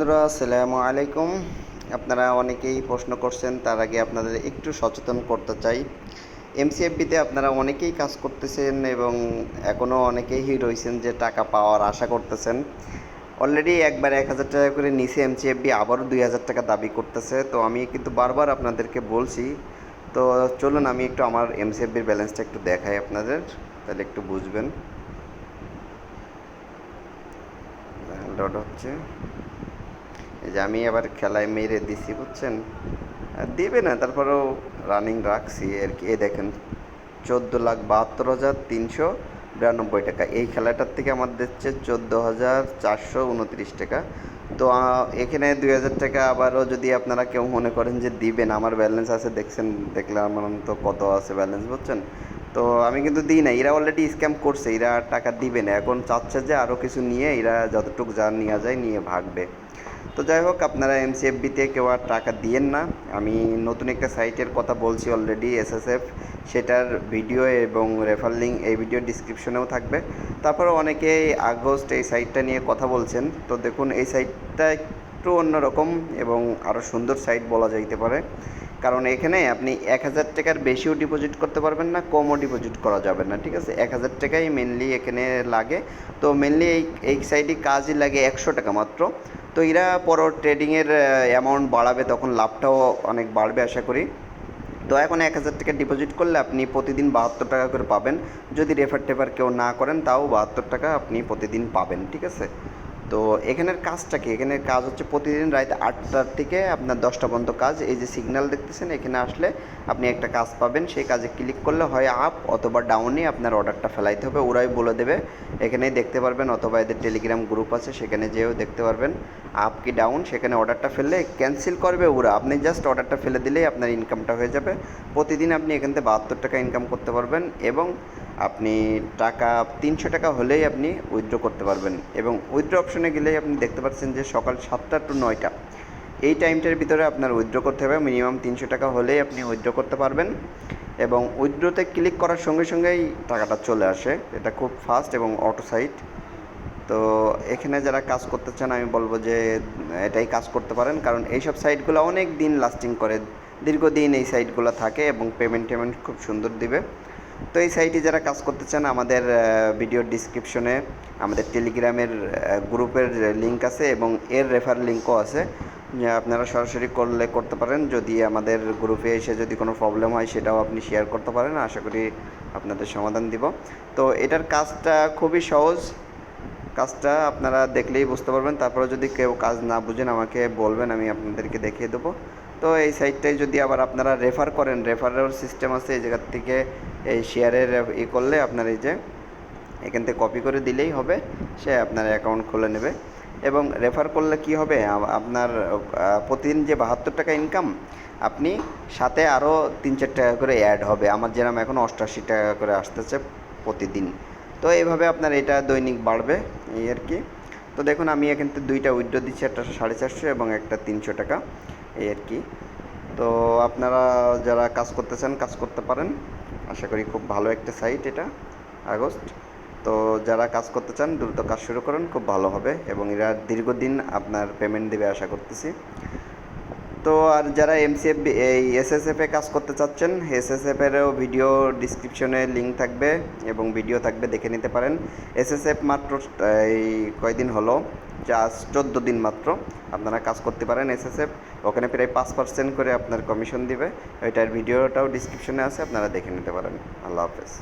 বন্ধুরা আসসালামু আলাইকুম। আপনারা অনেকেই প্রশ্ন করছেন, তার আগে আপনাদের একটু সচেতন করতে চাই। এমসিএফবিতে আপনারা অনেকেই কাজ করতেছেন এবং এখনও অনেকেই রয়েছেন যে টাকা পাওয়ার আশা করতেছেন। অলরেডি একবার এক হাজার টাকা করে নিচে এমসিএফবি, আবারও দুই হাজার টাকা দাবি করতেছে। তো আমি কিন্তু বারবার আপনাদেরকে বলছি, তো চলুন আমি একটু আমার এমসিএফবির ব্যালেন্সটা একটু দেখাই আপনাদের, তাহলে একটু বুঝবেন। লোড হচ্ছে। এই যে আমি আবার খেলায় মেরে দিছি, বুঝছেন? দিবে না, তারপরেও রানিং রাখছি, আর কি। এই দেখেন, চোদ্দ লাখ বাহাত্তর হাজার তিনশো বিরানব্বই টাকা। এই খেলাটার থেকে আমার দিচ্ছে চোদ্দ হাজার চারশো উনত্রিশ টাকা। তো এখানে দুই হাজার টাকা আবারও যদি আপনারা কেউ মনে করেন যে দিবেন, আমার ব্যালেন্স আছে, দেখছেন, দেখলে আমার তো কত আছে ব্যালেন্স বুঝছেন? তো, আমি কিন্তু দিই না এরা অলরেডি স্ক্যাম করছে, এরা টাকা দিবে না। এখন চাচ্ছে যে আরও কিছু নিয়ে, এরা যতটুকু যা নেওয়া যায়, নিয়ে ভাগবে। তো যাই হোক, আপনারা এমসিএফবিতে কেউ আর টাকা দিয়েন না। আমি নতুন একটা সাইটের কথা বলছি অলরেডি এসএসএফ সেটার ভিডিও এবং রেফার লিঙ্ক এই ভিডিও ডিসক্রিপশনেও থাকবে। তারপরে অনেকেই আগস্ট এই সাইটটা নিয়ে কথা বলছেন। তো দেখুন, এই সাইটটা একটু অন্যরকম এবং আরও সুন্দর সাইট বলা যাইতে পারে। কারণ এখানে আপনি এক হাজার টাকার বেশিও ডিপোজিট করতে পারবেন না, কমও ডিপোজিট করা যাবে না, ঠিক আছে? এক হাজার টাকাই মেনলি এখানে লাগে। তো মেনলি এই এই সাইডে কাজই লাগে একশো টাকা মাত্র। তো এরা পর ট্রেডিংয়ের অ্যামাউন্ট বাড়াবে, তখন লাভটাও অনেক বাড়বে আশা করি। তো এখন এক হাজার টাকা ডিপোজিট করলে আপনি প্রতিদিন বাহাত্তর টাকা করে পাবেন। যদি রেফার টেফার কেউ না করেন, তাও বাহাত্তর টাকা আপনি প্রতিদিন পাবেন, ঠিক আছে? তো এখানের কাজটা কি? এখানের কাজ হচ্ছে প্রতিদিন রাত আটটার থেকে আপনার দশটা পর্যন্ত কাজ। এই যে সিগন্যাল দেখতেছেন, এখানে আসলে আপনি একটা কাজ পাবেন। সেই কাজে ক্লিক করলে হয় আপ অথবা ডাউনে আপনার অর্ডারটা ফেলাইতে হবে। ওরাই বলে দেবে। এখানেই দেখতে পারবেন অথবা এদের টেলিগ্রাম গ্রুপ আছে, সেখানে যেয়েও দেখতে পারবেন। আপ কি ডাউন সেখানে অর্ডারটা ফেললে ক্যান্সেল করবে ওরা। আপনি জাস্ট অর্ডারটা ফেলে দিলেই আপনার ইনকামটা হয়ে যাবে। প্রতিদিন আপনি এখান থেকে বাহাত্তর টাকা ইনকাম করতে পারবেন এবং আপনি টাকা, তিনশো টাকা হলেই আপনি উইথড্র করতে পারবেন এবং উইথড্র অপশনে গেলেই আপনি দেখতে পাচ্ছেন যে সকাল সাতটা টু নয়টা, এই টাইমটার ভিতরে আপনার উইথড্র করতে হবে। মিনিমাম তিনশো টাকা হলেই আপনি উইথড্র করতে পারবেন এবং উইথড্রোতে ক্লিক করার সঙ্গে সঙ্গেই টাকাটা চলে আসে। এটা খুব ফাস্ট এবং অটো সাইট তো এখানে যারা কাজ করতে চান, আমি বলব যে, এটাই কাজ করতে পারেন। কারণ এইসব সাইটগুলো অনেক দিন লাস্টিং করে। দীর্ঘদিন এই সাইটগুলো থাকে এবং পেমেন্ট টেমেন্ট খুব সুন্দর দিবে। তো এই সাইটে যারা কাজ করতে চান, আমাদের ভিডিওর ডিসক্রিপশনে আমাদের টেলিগ্রামের গ্রুপের লিঙ্ক আছে এবং এর রেফার লিঙ্কও আছে। আপনারা সরাসরি করলে করতে পারেন। যদি আমাদের গ্রুপে এসে যদি কোনো প্রবলেম হয়, সেটাও আপনি শেয়ার করতে পারেন। আশা করি আপনাদের সমাধান দিব। তো এটার কাজটা খুবই সহজ। কাজটা আপনারা দেখলেই বুঝতে পারবেন। তারপরে যদি কেউ কাজ না বুঝেন, আমাকে বলবেন, আমি আপনাদেরকে দেখিয়ে দেবো। তো এই সাইটটাই যদি আবার আপনারা রেফার করেন রেফারের সিস্টেম আছে এই জায়গার থেকে এই শেয়ারের ই করলে আপনার এই যে এখান থেকে কপি করে দিলেই হবে, সে আপনার অ্যাকাউন্ট খুলে নেবে। এবং রেফার করলে কি হবে? আপনার প্রতিদিন যে বাহাত্তর টাকা ইনকাম আপনি সাথে আরও তিন চার টাকা করে অ্যাড হবে। আমার যেরকম এখন অষ্টাশি টাকা করে আসতেছে প্রতিদিন। তো এইভাবে আপনার এটা দৈনিক বাড়বে এই আর কি। তো দেখুন, আমি এখান থেকে দুইটা উইড্রো দিচ্ছি, একটা সাড়ে চারশো এবং একটা তিনশো টাকা। এই আর কি। তো আপনারা যারা কাজ করতে চান কাজ করতে পারেন। আশা করি খুব ভালো একটা সাইট এটা, আগস্ট। তো যারা কাজ করতে চান, দ্রুত কাজ শুরু করুন, খুব ভালো হবে এবং এরা দীর্ঘদিন আপনার পেমেন্ট দেবে আশা করতেছি। তো আর যারা এমসিএফ এই এসএসএফে কাজ করতে চাচ্ছেন এসএসএফেরও ভিডিও ডিসক্রিপশনে লিঙ্ক থাকবে এবং ভিডিও থাকবে, দেখে নিতে পারেন। এসএসএফ মাত্র, এই কয়দিন হলো? জাস্ট চোদ্দ দিন মাত্র আপনারা কাজ করতে পারেন এসএসএফ ওখানে প্রায় পাঁচ পার্সেন্ট করে আপনার কমিশন দিবে। ওইটার ভিডিওটাও ডিসক্রিপশনে আছে, আপনারা দেখে নিতে পারেন। আল্লাহ হাফেজ।